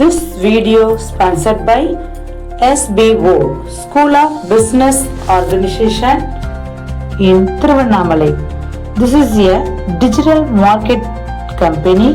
video sponsored by SBO School of Business Organization in Tiruvannamalai. This is a digital market company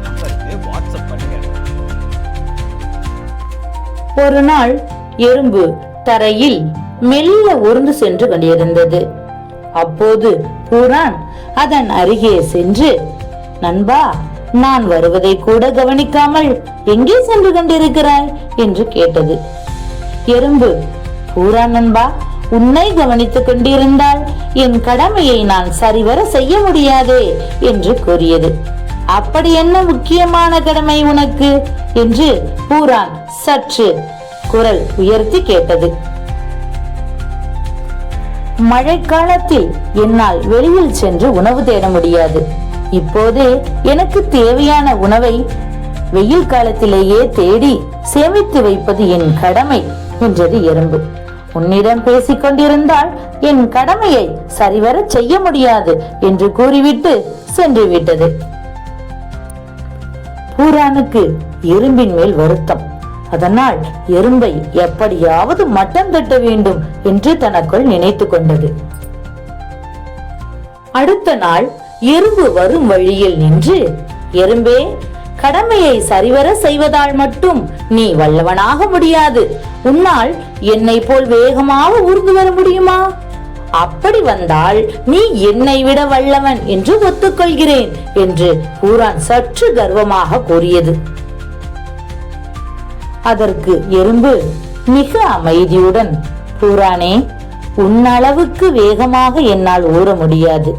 ஒரு நாள் எறும்பு தரையில் மெல்ல உருண்டு சென்று கொண்டிருந்தது அப்போது பூரான் அதன் அருகே சென்று நண்பா நான் வருவதை கூட கவனிக்காமல் எங்கே சென்று கொண்டிருக்கிறாய்? என்று கேட்டது. எறும்பு பூரான் நண்பா உன்னை கவனித்துக் கொண்டிருந்தால் என் கடமையை நான் சரிவர செய்ய முடியாதே என்று கூறியது. அப்படி என்ன முக்கியமான கடமை உனக்கு? என்று பூரான் சற்று குரல் உயர்த்தி கேட்டது. மழைக்காலத்தில் என்னால் வெளியில் சென்று உணவு தேட முடியாது. இப்போதே எனக்கு தேவையான உணவை வெயில் காலத்திலேயே தேடி சேமித்து வைப்பது என் கடமை என்றது எறும்பு. உன்னிடம் பேசிக் கொண்டிருந்தால் என் கடமையை சரிவர செய்ய முடியாது என்று கூறிவிட்டு சென்று விட்டது பூரானுக்கு எறும்பின் மேல் வருத்தம். அதனால் எறும்பை எப்படியாவது மட்டம் தட்ட வேண்டும் என்று தனக்குள் நினைத்து கொண்டது. அடுத்த நாள் எறும்பு வரும் வழியில் நின்று எறும்பே கடமையை சரிவர செய்வதால் மட்டும் நீ வல்லவனாக முடியாது. உன்னால் என்னை போல் வேகமாக ஊர்ந்து வர முடியுமா? அப்படி வந்தால் நீ என்னை விட வல்லவன் என்று ஒத்துக்கொள்கிறேன் என்று பூரான் சற்று கர்வமாக கூறியது. அதற்கு எறும்பு மிக அமைதியுடன் பூரானே உன்னளவுக்கு வேகமாக என்னால் ஊற முடியாது.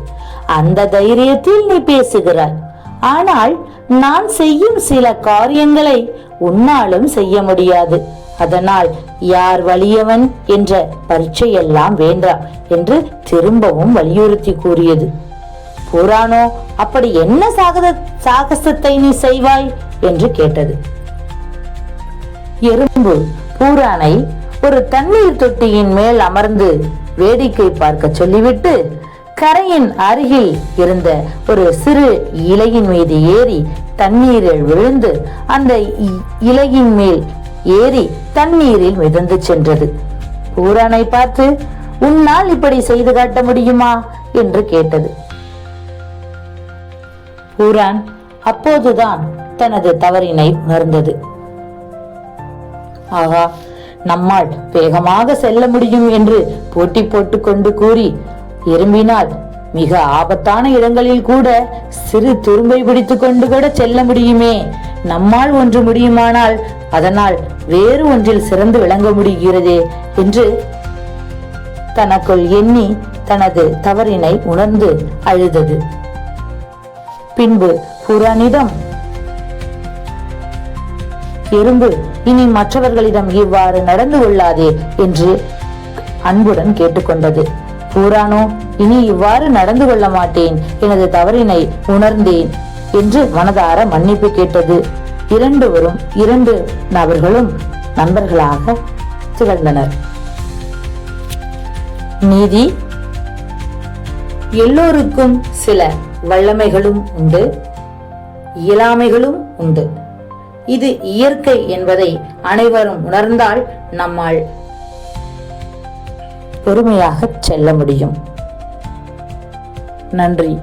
அந்த தைரியத்தில் நீ பேசுகிறாய். ஆனால் நான் செய்யும் சில காரியங்களை உன்னாலும் செய்ய முடியாது. அதனால் யார் வலியவன் என்ற பரீட்சையெல்லாம் வேண்டாம் என்று திரும்பவும் வலியுறுத்தி கூறியது. புராணோ அப்படி என்ன சாகத சாகசத்தை நீ செய்வாய்? என்று கேட்டது. எறும்பு பூரானை ஒரு தண்ணீர் தொட்டியின் மேல் அமர்ந்து வேடிக்கை பார்க்க சொல்லிவிட்டு கரையின் அருகில் இருந்த ஒரு சிறு இலையின் மீது ஏறி தண்ணீரில் விழுந்து அந்த இலையின் மேல் ஏறி தண்ணீரில் மிதந்து சென்றது. பூரானை பார்த்து உன்னால் இப்படி செய்து காட்ட முடியுமா? என்று கேட்டது. பூரான் அப்போதுதான் தனது தவறினை உணர்ந்தது. ஆகா நம்மால் வேகமாக செல்ல முடியும் என்று போட்டி போட்டு கொண்டு கூறி எறும்பினால் மிக ஆபத்தான இடங்களில் கூட சிறு துரும்பை பிடித்து கொண்டு கூட செல்ல முடியுமே. நம்மால் ஒன்று முடியுமானால் அதனால் வேறு ஒன்றில் சிறந்து விளங்க முடிகிறதே என்று தனக்குள் எண்ணி தனது தவறினை உணர்ந்து அழுதது. பின்பு புரானிடம் எறும்பு இனி மற்றவர்களிடம் இவ்வாறு நடந்து கொள்ளாதே என்று அன்புடன் கேட்டுக்கொண்டது. பூரானோ இனி இவ்வாறு நடந்து கொள்ள மாட்டேன் எனது தவறினை உணர்ந்தேன் என்று மனதார மன்னிப்பு கேட்டது. இரண்டு வரும் இரண்டு நபர்களும் நண்பர்களாக திகழ்ந்தனர். நீதி. எல்லோருக்கும் சில வல்லமைகளும் உண்டு இயலாமைகளும் உண்டு. இது இயற்கை என்பதை அனைவரும் உணர்ந்தால் நம்மால் பொறுமையாக செல்ல முடியும். நன்றி.